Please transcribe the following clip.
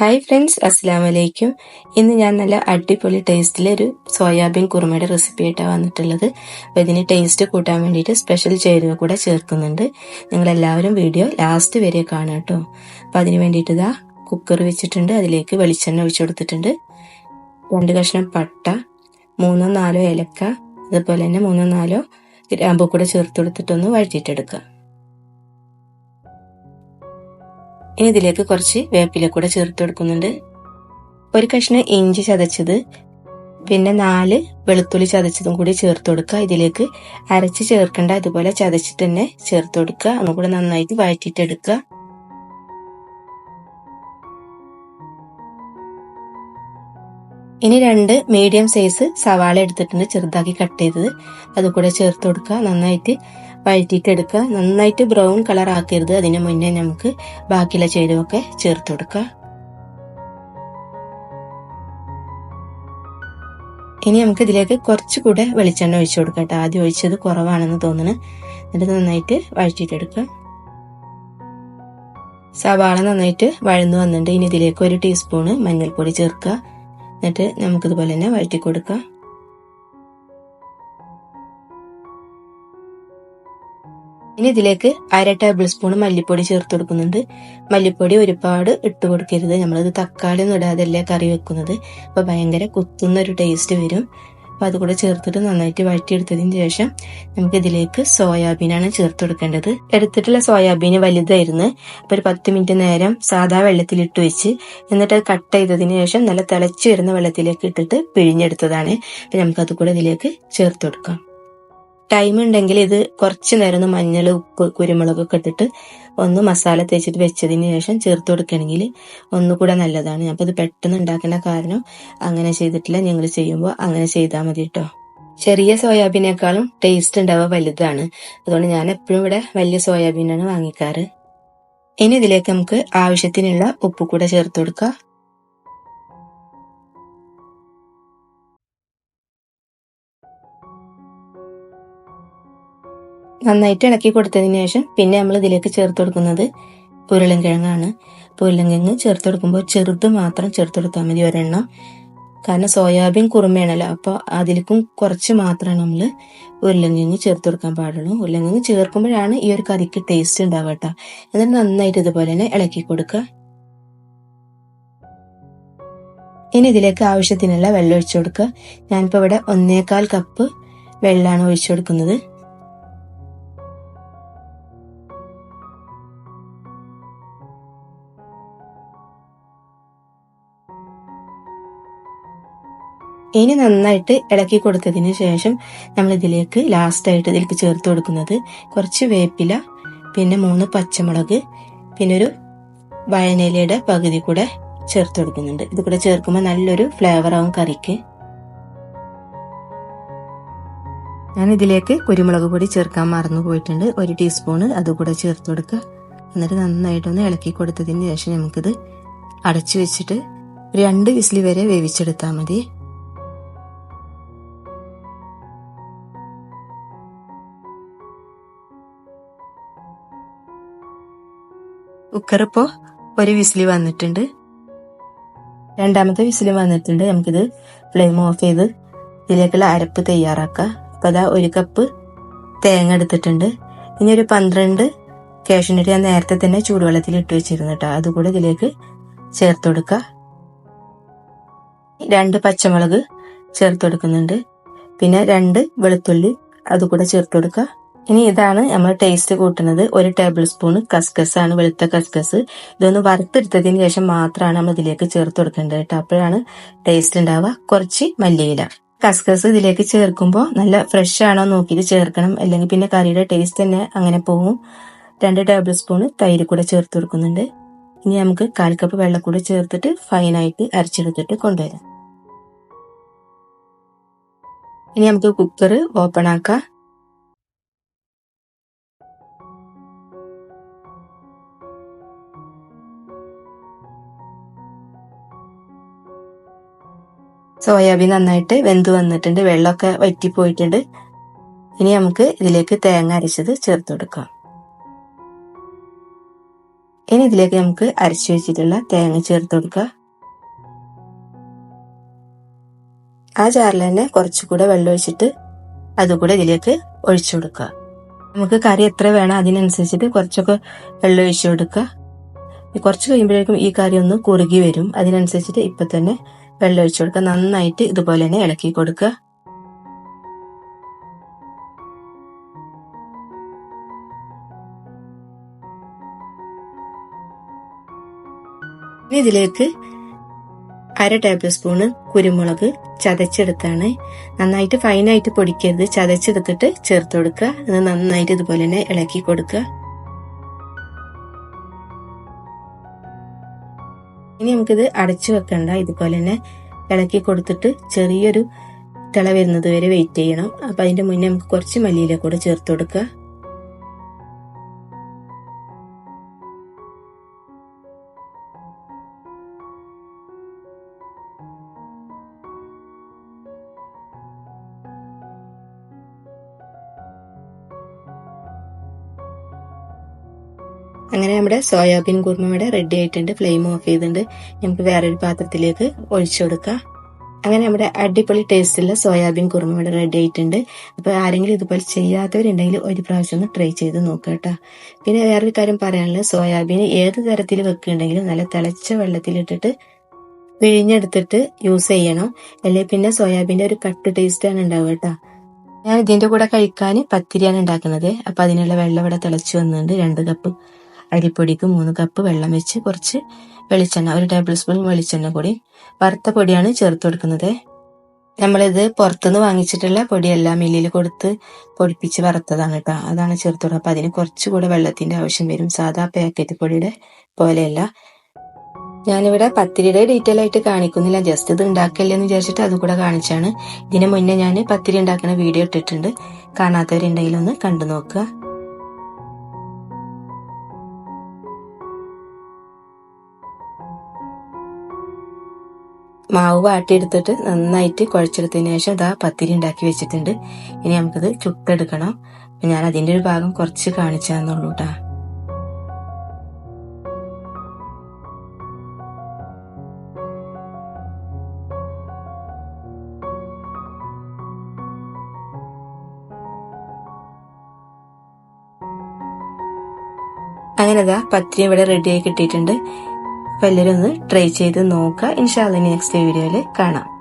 Hi friends അസ്സാം വലൈക്കും ഇന്ന് ഞാൻ നല്ല അടിപൊളി ടേസ്റ്റിലൊരു സോയാബീൻ കുറുമയുടെ റെസിപ്പി ആയിട്ടാണ് വന്നിട്ടുള്ളത്. അപ്പോൾ ഇതിന് ടേസ്റ്റ് കൂട്ടാൻ വേണ്ടിയിട്ട് സ്പെഷ്യൽ ചേരുവ കൂടെ ചേർക്കുന്നുണ്ട്. നിങ്ങളെല്ലാവരും വീഡിയോ ലാസ്റ്റ് വരെ കാണാം കേട്ടോ അപ്പോൾ അതിന് വേണ്ടിയിട്ട് ഇതാ കുക്കർ വെച്ചിട്ടുണ്ട്. അതിലേക്ക് വെളിച്ചെണ്ണ ഒഴിച്ചു കൊടുത്തിട്ടുണ്ട്. രണ്ട് കഷ്ണം പട്ട മൂന്നോ നാലോ ഏലക്ക അതുപോലെ തന്നെ മൂന്നോ നാലോ ഗ്രാമ്പൂ കൂടെ ചേർത്ത് കൊടുത്തിട്ടൊന്ന് വഴറ്റിയിട്ടെടുക്കുക. ഇനി ഇതിലേക്ക് കുറച്ച് വേപ്പില കൂടെ ചേർത്ത് കൊടുക്കുന്നുണ്ട്. ഒരു കഷ്ണം ഇഞ്ചി ചതച്ചത് പിന്നെ നാല് വെളുത്തുള്ളി ചതച്ചതും കൂടി ചേർത്ത് കൊടുക്കുക. ഇതിലേക്ക് അരച്ച് ചേർക്കേണ്ട അതുപോലെ ചതച്ചിട്ട് തന്നെ ചേർത്ത് കൊടുക്കുക. ഒന്നുകൂടെ നന്നായിട്ട് വഴറ്റിയിട്ടെടുക്കുക. ഇനി രണ്ട് മീഡിയം സൈസ് സവാള എടുത്തിട്ടുണ്ട് ചെറുതാക്കി കട്ട് ചെയ്തത്. അതുകൂടെ ചേർത്ത് കൊടുക്കുക. നന്നായിട്ട് വഴറ്റിയിട്ട് എടുക്കുക. നന്നായിട്ട് ബ്രൗൺ കളർ ആക്കരുത്. അതിന് മുന്നേ നമുക്ക് ബാക്കിയുള്ള ചേരുവൊക്കെ ചേർത്ത് കൊടുക്കുക. ഇനി നമുക്ക് ഇതിലേക്ക് കുറച്ചുകൂടെ വെളിച്ചെണ്ണ ഒഴിച്ചു കൊടുക്കാം കേട്ടോ. ആദ്യം ഒഴിച്ചത് കുറവാണെന്ന് തോന്നുന്നു എന്നിട്ട് നന്നായിട്ട് വഴറ്റിയിട്ടെടുക്കുക സവാള നന്നായിട്ട് വഴന്നു വന്നിട്ടുണ്ട്. ഇനി ഇതിലേക്ക് ഒരു ടീസ്പൂണ് മഞ്ഞൾപ്പൊടി ചേർക്കുക. എന്നിട്ട് നമുക്കിതുപോലെ തന്നെ വഴറ്റി കൊടുക്കാം. ഇനി ഇതിലേക്ക് അര ടേബിൾ സ്പൂൺ മല്ലിപ്പൊടി ചേർത്ത് കൊടുക്കുന്നുണ്ട്. മല്ലിപ്പൊടി ഒരുപാട് ഇട്ട് കൊടുക്കരുത്. നമ്മളത് തക്കാളി ഒന്നും ഇടാതല്ലേ കറി വെക്കുന്നത്? അപ്പൊ ഭയങ്കര കുത്തുന്ന ഒരു ടേസ്റ്റ് വരും. അപ്പൊ അതുകൂടെ ചേർത്തിട്ട് നന്നായിട്ട് വഴറ്റിയെടുത്തതിന് ശേഷം നമുക്ക് ഇതിലേക്ക് സോയാബീനാണ് ചേർത്ത് കൊടുക്കേണ്ടത്. എടുത്തിട്ടുള്ള സോയാബീൻ വലുതായിരുന്നു. അപ്പോൾ ഒരു പത്ത് മിനിറ്റ് നേരം സാധാ വെള്ളത്തിൽ ഇട്ട് വെച്ച് എന്നിട്ട് അത് കട്ട് ചെയ്തതിന് ശേഷം നല്ല തിളച്ചു വരുന്ന വെള്ളത്തിലേക്ക് ഇട്ടിട്ട് പിഴിഞ്ഞെടുത്തതാണ്. അപ്പം നമുക്കത് കൂടെ ഇതിലേക്ക് ചേർത്ത് കൊടുക്കാം. ടൈം ഉണ്ടെങ്കിൽ ഇത് കുറച്ച് നേരം ഒന്ന് മഞ്ഞൾ ഉപ്പ് കുരുമുളകൊക്കെ ഇട്ടിട്ട് ഒന്ന് മസാല തേച്ചിട്ട് വെച്ചതിന് ശേഷം ചേർത്ത് കൊടുക്കണമെങ്കിൽ ഒന്നുകൂടെ നല്ലതാണ്. അപ്പോൾ ഇത് പെട്ടെന്ന് ഉണ്ടാക്കുന്ന കാരണം അങ്ങനെ ചെയ്തിട്ടില്ല. ഞങ്ങൾ ചെയ്യുമ്പോൾ അങ്ങനെ ചെയ്താൽ മതി കേട്ടോ ചെറിയ സോയാബീനേക്കാളും ടേസ്റ്റ് ഉണ്ടാവുക വലുതാണ്. അതുകൊണ്ട് ഞാൻ എപ്പോഴും ഇവിടെ വലിയ സോയാബീനാണ് വാങ്ങിക്കാറ്. ഇനി ഇതിലേക്ക് നമുക്ക് ആവശ്യത്തിനുള്ള ഉപ്പ് കൂടെ ചേർത്ത് കൊടുക്കാം. നന്നായിട്ട് ഇളക്കി കൊടുത്തതിന് ശേഷം പിന്നെ നമ്മൾ ഇതിലേക്ക് ചേർത്ത് കൊടുക്കുന്നത് ഉരുളൻകിഴങ്ങാണ്. അപ്പോൾ ഉരുളൻകിഴങ്ങ് ചേർത്ത് കൊടുക്കുമ്പോൾ ചെറുത് മാത്രം ചേർത്ത് കൊടുത്താൽ മതി ഒരെണ്ണം. കാരണം സോയാബീൻ കുറുമയാണല്ലോ. അപ്പോൾ അതിലേക്കും കുറച്ച് മാത്രമേ നമ്മൾ ഉരുളങ്കിങ് ചേർത്ത് കൊടുക്കാൻ പാടുള്ളൂ. ഉരുളങ്കിങ് ചേർക്കുമ്പോഴാണ് ഈ ഒരു കറിക്ക് ടേസ്റ്റ് ഉണ്ടാവുക കേട്ടോ. എന്നിട്ട് നന്നായിട്ട് ഇതുപോലെ തന്നെ ഇളക്കി കൊടുക്കുക. ഇനി ഇതിലേക്ക് ആവശ്യത്തിനുള്ള വെള്ളം ഒഴിച്ചു കൊടുക്കുക. ഞാനിപ്പോൾ ഇവിടെ ഒന്നേകാൽ കപ്പ് വെള്ളമാണ് ഒഴിച്ചു കൊടുക്കുന്നത്. ഇനി നന്നായിട്ട് ഇളക്കി കൊടുത്തതിന് ശേഷം നമ്മൾ ഇതിലേക്ക് ലാസ്റ്റ് ആയിട്ട് ഇതിലേക്ക് ചേർത്ത് കൊടുക്കുന്നത് കുറച്ച് വേപ്പില പിന്നെ മൂന്ന് പച്ചമുളക് പിന്നെ ഒരു വയനിലയുടെ പകുതി കൂടെ ചേർത്ത് കൊടുക്കുന്നുണ്ട്. ഇത് കൂടെ ചേർക്കുമ്പോൾ നല്ലൊരു ഫ്ലേവർ ആവും കറിക്ക്. ഞാൻ ഇതിലേക്ക് കുരുമുളക് പൊടി ചേർക്കാൻ മറന്നു പോയിട്ടുണ്ട്. ഒരു ടീസ്പൂണ് അതുകൂടെ ചേർത്ത് കൊടുക്കുക. എന്നിട്ട് നന്നായിട്ടൊന്ന് ഇളക്കി കൊടുത്തതിന് ശേഷം നമുക്കിത് അടച്ചു വെച്ചിട്ട് രണ്ട് വിസിൽ വരെ വേവിച്ചെടുത്താൽ മതി. കുക്കർ ഇപ്പോൾ ഒരു വിസിലി വന്നിട്ടുണ്ട്. രണ്ടാമത്തെ വിസിലി വന്നിട്ടുണ്ട്. നമുക്കിത് ഫ്ലെയിം ഓഫ് ചെയ്ത് ഇതിലേക്കുള്ള അരപ്പ് തയ്യാറാക്കുക അപ്പൊ അതാ ഒരു കപ്പ് തേങ്ങ എടുത്തിട്ടുണ്ട്. ഇനി ഒരു പന്ത്രണ്ട് കാഷ്യൂനട്ട് ഞാൻ നേരത്തെ തന്നെ ചൂടുവെള്ളത്തിൽ ഇട്ട് വെച്ചിരുന്നു കേട്ടോ. അതുകൂടെ ഇതിലേക്ക് ചേർത്ത് കൊടുക്ക. രണ്ട് പച്ചമുളക് ചേർത്ത് കൊടുക്കുന്നുണ്ട്. പിന്നെ രണ്ട് വെളുത്തുള്ളി അതുകൂടെ ചേർത്ത് കൊടുക്കുക ഇനി ഇതാണ് നമ്മൾ ടേസ്റ്റ് കൂട്ടുന്നത്. ഒരു ടേബിൾ സ്പൂൺ കസ്കസ് ആണ് വെളുത്ത കസ്കസ് ഇതൊന്ന് വറുത്തെടുത്തതിന് ശേഷം മാത്രമാണ് നമ്മൾ ഇതിലേക്ക് ചേർത്ത് കൊടുക്കേണ്ടത് കേട്ടോ. അപ്പോഴാണ് ടേസ്റ്റ് ഉണ്ടാവുക. കുറച്ച് മല്ലിയില. കസ്കസ് ഇതിലേക്ക് ചേർക്കുമ്പോൾ നല്ല ഫ്രഷ് ആണോ നോക്കിയിട്ട് ചേർക്കണം. അല്ലെങ്കിൽ പിന്നെ കറിയുടെ ടേസ്റ്റ് തന്നെ അങ്ങനെ പോകും. രണ്ട് ടേബിൾ സ്പൂൺ തൈര് കൂടെ ചേർത്ത് കൊടുക്കുന്നുണ്ട്. ഇനി നമുക്ക് കാൽ കപ്പ് വെള്ളം കൂടെ ചേർത്തിട്ട് ഫൈനായിട്ട് അരച്ചെടുത്തിട്ട് കൊണ്ടുവരാം. ഇനി നമുക്ക് കുക്കർ ഓപ്പൺ ആക്കാം. സോയാബീൻ നന്നായിട്ട് വെന്ത് വന്നിട്ടുണ്ട്. വെള്ളമൊക്കെ വറ്റിപ്പോയിട്ടുണ്ട്. ഇനി നമുക്ക് ഇതിലേക്ക് തേങ്ങ അരച്ചത് ചേർത്ത് കൊടുക്കാം. ഇനി ഇതിലേക്ക് നമുക്ക് അരച്ചു വെച്ചിട്ടുള്ള തേങ്ങ ചേർത്ത് കൊടുക്കുക ആ ചാറിൽ തന്നെ കുറച്ചുകൂടെ വെള്ളം ഒഴിച്ചിട്ട് അതുകൂടെ ഇതിലേക്ക് ഒഴിച്ചു കൊടുക്കുക. നമുക്ക് കറി എത്ര വേണം അതിനനുസരിച്ചിട്ട് കുറച്ചൊക്കെ വെള്ളം ഒഴിച്ചു കൊടുക്കുക. കുറച്ച് കഴിയുമ്പോഴേക്കും ഈ കറി ഒന്ന് കുറുകി വരും. അതിനനുസരിച്ചിട്ട് ഇപ്പൊ തന്നെ വെള്ളം ഒഴിച്ചു കൊടുക്കുക. നന്നായിട്ട് ഇതുപോലെ തന്നെ ഇളക്കി കൊടുക്കുക. ഇനി ഇതിലേക്ക് അര ടേബിൾ സ്പൂണ് കുരുമുളക് ചതച്ചെടുത്താണ്. നന്നായിട്ട് ഫൈനായിട്ട് പൊടിക്കരുത്. ചതച്ചെടുത്തിട്ട് ചേർത്ത് കൊടുക്കുക. ഇത് നന്നായിട്ട് ഇതുപോലെ തന്നെ ഇളക്കി കൊടുക്കുക. ഇനി നമുക്കിത് അടച്ചു വെക്കണ്ട. ഇതുപോലെ തന്നെ ഇളക്കി കൊടുത്തിട്ട് ചെറിയൊരു തിള വരുന്നത് വരെ വെയിറ്റ് ചെയ്യണം. അപ്പോൾ അതിന്റെ മുന്നേ നമുക്ക് കുറച്ച് മല്ലിയില കൂടെ ചേർത്ത് കൊടുക്കുക. അങ്ങനെ നമ്മുടെ സോയാബീൻ കുർമ ഇവിടെ റെഡി ആയിട്ടുണ്ട് ഫ്ലെയിം ഓഫ് ചെയ്തിട്ടുണ്ട്. നമുക്ക് വേറൊരു പാത്രത്തിലേക്ക് ഒഴിച്ചു കൊടുക്കാം. അങ്ങനെ നമ്മുടെ അടിപൊളി ടേസ്റ്റുള്ള സോയാബീൻ കുറുമ ഇവിടെ റെഡി ആയിട്ടുണ്ട്. അപ്പോൾ ആരെങ്കിലും ഇതുപോലെ ചെയ്യാത്തവരുണ്ടെങ്കിൽ ഒരു പ്രാവശ്യം ഒന്ന് ട്രൈ ചെയ്ത് നോക്കുക കേട്ടോ. പിന്നെ വേറൊരു കാര്യം പറയാനുള്ളത് സോയാബീൻ ഏത് തരത്തിൽ വെക്കുന്നുണ്ടെങ്കിലും നല്ല തിളച്ച വെള്ളത്തിലിട്ടിട്ട് പിഴിഞ്ഞെടുത്തിട്ട് യൂസ് ചെയ്യണം. അല്ലെങ്കിൽ പിന്നെ സോയാബീന്റെ ഒരു കട്ട് ടേസ്റ്റ് ആണ് ഉണ്ടാവുക കേട്ടോ. ഞാൻ ഇതിന്റെ കൂടെ കഴിക്കാൻ പത്തിരിയാണ് ഉണ്ടാക്കുന്നത്. അപ്പോൾ അതിനുള്ള വെള്ളം ഇവിടെ തിളച്ച് വന്നിട്ടുണ്ട് രണ്ട് കപ്പ് അരിപ്പൊടിക്ക് മൂന്ന് കപ്പ് വെള്ളം വെച്ച് കുറച്ച് വെളിച്ചെണ്ണ ഒരു ടേബിൾ സ്പൂൺ വെളിച്ചെണ്ണ കൂടി വറുത്ത പൊടിയാണ് ചേർത്ത് കൊടുക്കുന്നത്. നമ്മളിത് പുറത്തുനിന്ന് വാങ്ങിച്ചിട്ടുള്ള പൊടിയെല്ലാം മില്ലിൽ കൊടുത്ത് പൊടിപ്പിച്ച് വറുത്തതാണ് കേട്ടോ അതാണ് ചേർത്ത് കൊടുക്കുക. അപ്പം അതിന് കുറച്ചുകൂടെ വെള്ളത്തിന്റെ ആവശ്യം വരും. സാധാ പാക്കറ്റ് പൊടിയുടെ പോലെയല്ല. ഞാനിവിടെ പത്തിരിയുടെ ഡീറ്റെയിൽ ആയിട്ട് കാണിക്കുന്നില്ല. ജസ്റ്റ് ഇത് ഉണ്ടാക്കല്ലേ എന്ന് വിചാരിച്ചിട്ട് അതുകൂടെ കാണിച്ചാണ്. ഇതിനു മുന്നേ ഞാൻ പത്തിരി ഉണ്ടാക്കുന്ന വീഡിയോ ഇട്ടിട്ടുണ്ട്. കാണാത്തവരുണ്ടെങ്കിൽ ഒന്ന് കണ്ടു നോക്കുക. മാവ് വാട്ടിയെടുത്തിട്ട് നന്നായിട്ട് കുഴച്ചെടുത്തതിന് ശേഷം ഇതാ പത്തിരി ഉണ്ടാക്കി വെച്ചിട്ടുണ്ട്. ഇനി നമുക്കിത് ചുട്ടെടുക്കണം. ഞാൻ അതിന്റെ ഒരു ഭാഗം കുറച്ച് കാണിച്ചു തന്നുള്ളൂ കേട്ടാ അങ്ങനെ പത്തിരി ഇവിടെ റെഡിയായി കിട്ടിയിട്ടുണ്ട്. അപ്പൊ എല്ലാവരും ഒന്ന് ട്രൈ ചെയ്ത് നോക്കുക. ഇൻഷാല്ല നെക്സ്റ്റ് വീഡിയോയിൽ കാണാം.